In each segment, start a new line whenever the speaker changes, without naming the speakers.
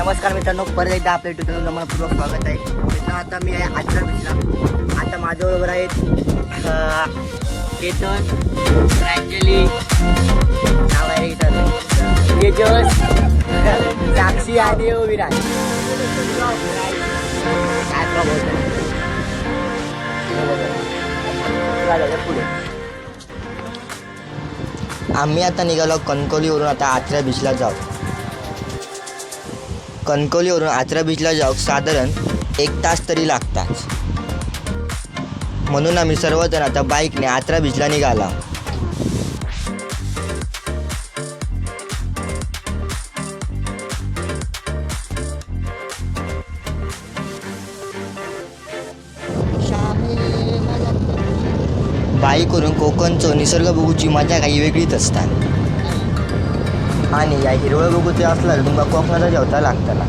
नमस्कार मित्रांनो परत एकदा आपल्या युट्यूब मनपूर्वक स्वागत आहे. मित्रांनो आता मी आहे आजच्या बीचला आता माझ्याबरोबर आहेत केतन प्रांजली नाव आहे इथं तेजस साक्षी आणि विराज पुढे. आम्ही आता निघालो कणकोलीवरून आता आचरा बीचला जाऊ. कणकवलीवरून आचरा बीचला जाऊ साधारण एक तास तरी लागतात. म्हणून आम्ही सर्वजण आता बाईकने आचरा बीचला निघाला. बाईकवरून कोकणचं निसर्ग बघूची मजा काही वेगळीच असतात. आणि या हिरवळ बघूचे असला तर तुमका कोकणाचा जेवता लागताला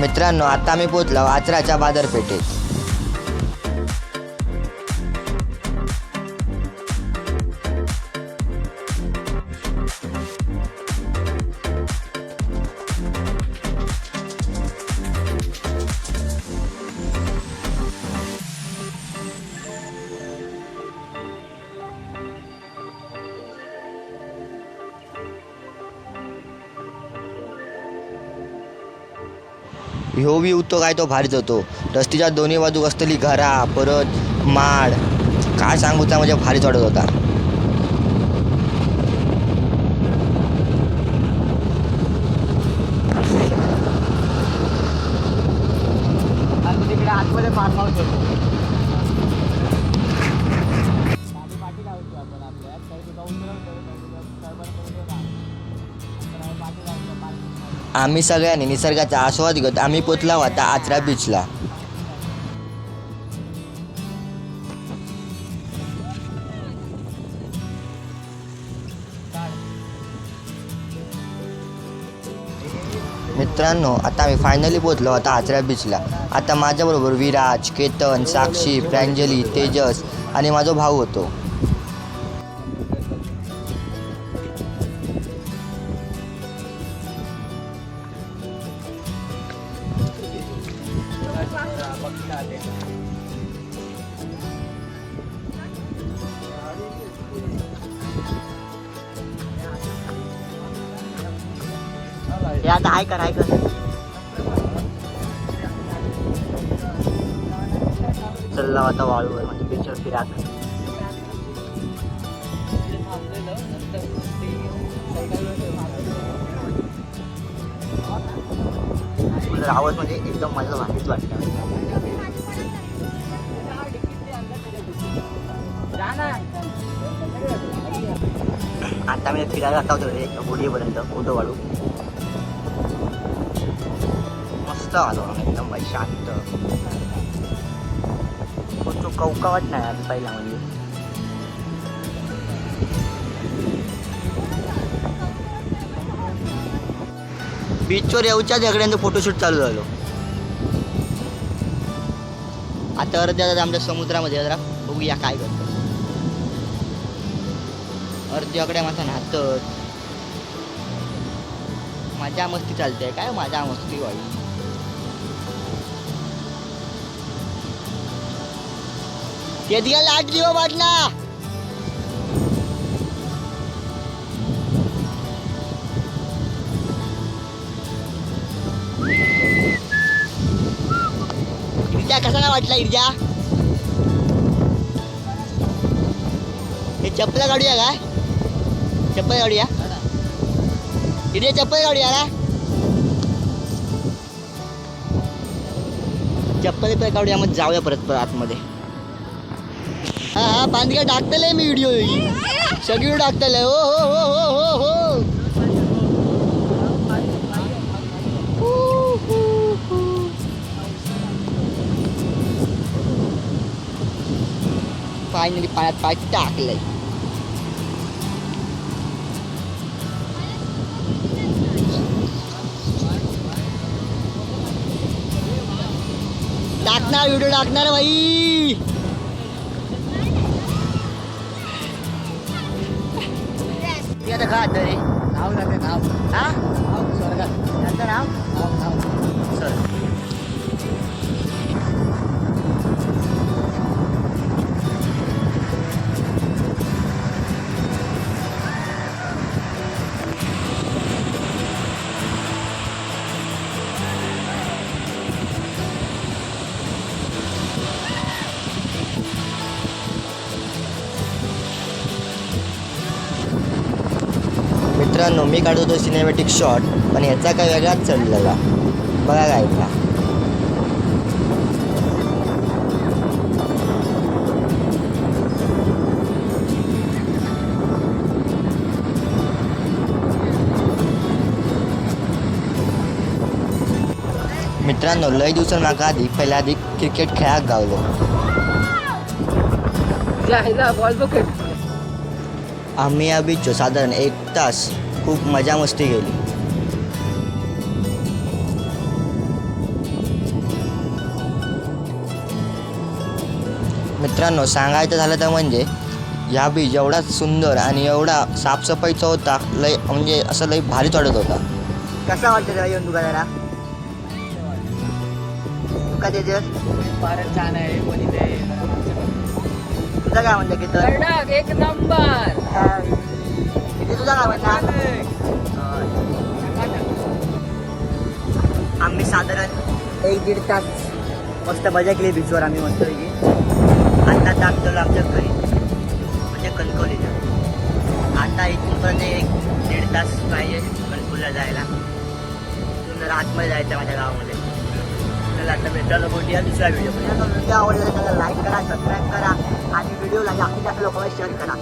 मित्रांनो आता आम्ही पोचलो आचराच्या बाजारपेठेत. ह्यो व्ह्यू तो काय तो भारीच होतो. रस्त्याच्या दोन्ही बाजूक असलेली घरा परत माड. काय सांगू त्या म्हणजे भारीच वाटत होता. तिकडे आम्ही सगळ्यांनी निसर्गाचा आस्वाद घेत आम्ही पोचला होता आचरा बीचला मित्रांनो आता आम्ही फायनली पोचलो होता आचरा बीचला आता माझ्याबरोबर विराज केतन साक्षी प्रांजली तेजस आणि माझा भाऊ होतो. हे आता आहे कर आहे कर चलला आता वाळूवर म्हणजे पिक्चर फिराक. आवाज म्हणजे एकदम माझं भारीच वाटतं. आता मी फिरायला जाता होतो होडीपर्यंत फोटो वाढू मस्त आलो एकदम शांत. पण तो कौकावत नाही आधी पहिला म्हणजे. बीचवर येऊच्या झगड्यांचं फोटोशूट चालू झालो. आता अर्ध्या दादा आमच्या समुद्रामध्ये. जरा बघूया काय करतो अर्ध्याकडे माझा नातत मजा मस्ती चालते. काय मजा मस्ती वाई केदिया लाट दिवा बाटला इर्जा कसा काय वाटला इर्जा हे चप्पल काढूया काय? चप्पल काढूया इर्जा चप्पल काढूया ना चप्पल काढूया मग जाऊया परत परत आतमध्ये. हा हा पांदगे टाकतले मी व्हिडिओ सगळी टाकतलय हो हो हो हो हो हो. फायनली पाण्यात पाय टाकलंय. टाकणार व्हिडिओ टाकणार बाई. ती आता खा तरी
नाव जाते नाव.
हा?
नाव स्वर्गात.
त्यांचं नाव? मित्रांनो मी काढतो सिनेमॅटिक शॉट पण ह्याचा काय वेगळाच चढलेला. बघा काय का मित्रांनो लय दिवसां मागा आधी पहिल्या आधी क्रिकेट खेळाक गावलो. आम्ही या बीचवर साधारण एक तास खूप मजा मस्ती केली. मित्रांनो सांगायचं झालं तर म्हणजे ह्या बीच एवढा सुंदर आणि एवढा साफसफाईचा होता लय म्हणजे असं लय भारीच वाटत होता. कसा वाटतं त्याला येऊन दुकानाला? का त्याचे
फारच छान आहे पण इथे
तुझं काय म्हणतं की
एक नंबर.
तुझा काय आम्ही साधारण एक दीड तास मस्त मजा केली बीचवर आम्ही मस्त आता टाकतो आमच्या घरी म्हणजे कणकवलीला. आता इथून एक दीड तास पाहिजे कणकवलीला जायला. इथून आतमध्ये जायचं माझ्या गावामध्ये. चला आता भेटायला भेटूया दुसरा व्हिडिओ व्हिडिओ आवडला त्याला लाईक करा सबस्क्राईब करा आणि व्हिडिओला जास्तीत जास्त लोकांना शेअर करा.